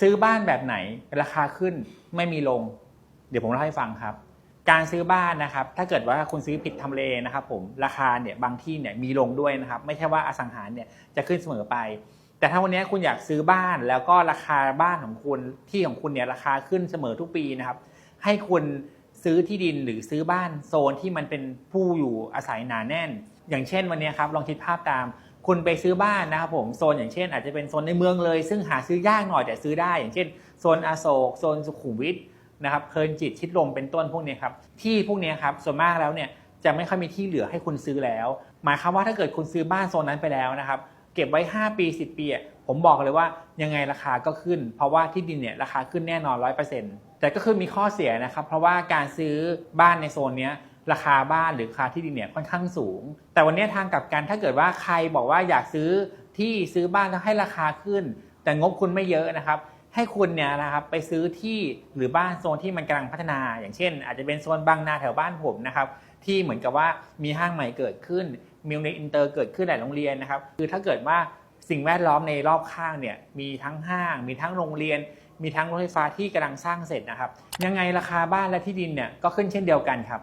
ซื้อบ้านแบบไหนราคาขึ้นไม่มีลง เดี๋ยวผมเล่าให้ฟังครับ การซื้อบ้านนะครับ ถ้าเกิดว่าคุณซื้อผิดทำเลนะครับผมราคาเนี่ยบางที่เนี่ยมีลงด้วยนะครับ ไม่ใช่ว่าอสังหารเนี่ยจะขึ้นเสมอไป แต่ถ้าวันนี้คุณอยากซื้อบ้านแล้วก็ราคาบ้านของคุณที่ของคุณเนี่ยราคาขึ้นเสมอทุกปีนะครับ ให้คุณซื้อที่ดินหรือซื้อบ้านโซนที่มันเป็นผู้อยู่อาศัยหนาแน่น อย่างเช่นวันนี้ครับลองคิดภาพตาม คุณไปซื้อบ้านนะครับผมโซนอย่างเช่น อาจจะเป็นโซนในเมืองเลย ซึ่งหาซื้อยากหน่อยแต่ซื้อได้ อย่างเช่นโซนอโศกโซนสุขุมวิทนะครับเพลินจิตชิดลมเป็นต้นพวกนี้ครับที่พวกนี้ครับส่วนมากแล้วเนี่ยจะไม่ค่อยมีที่เหลือให้คุณซื้อแล้ว หมายความว่าถ้าเกิดคุณซื้อบ้านโซนนั้นไปแล้วนะครับเก็บไว้ 5 ปี 10 ปีผมบอกเลยว่ายังไงราคาก็ขึ้น เพราะว่าที่ดินเนี่ยราคาขึ้นแน่นอน 100%แต่ก็คือมีข้อเสียนะครับเพราะว่าการซื้อบ้านในโซนเนี้ย ราคาบ้านหรือราคาที่ดินเนี่ยค่อนข้างสูง แต่วันนี้ทางกลับกันถ้าเกิดว่าใครบอกว่าอยากซื้อที่ซื้อบ้านแล้วให้ราคาขึ้น แต่งบคุณไม่เยอะนะครับ ให้คุณเนี่ยนะครับไปซื้อที่หรือบ้านโซนที่มันกำลังพัฒนา อย่างเช่น อาจจะเป็นโซนบางนาแถวบ้านผมนะครับที่เหมือนกับว่ามีห้างใหม่เกิดขึ้นมีโรงเรียนอินเตอร์เกิดขึ้นหลายโรงเรียนนะครับคือถ้าเกิดว่าสิ่งแวดล้อมในรอบข้างเนี่ยมีทั้งห้าง มีทั้งโรงเรียน มีทั้งรถไฟฟ้าที่กำลังสร้างเสร็จนะครับ ยังไงราคาบ้านและที่ดินเนี่ยก็ขึ้นเช่นเดียวกันครับ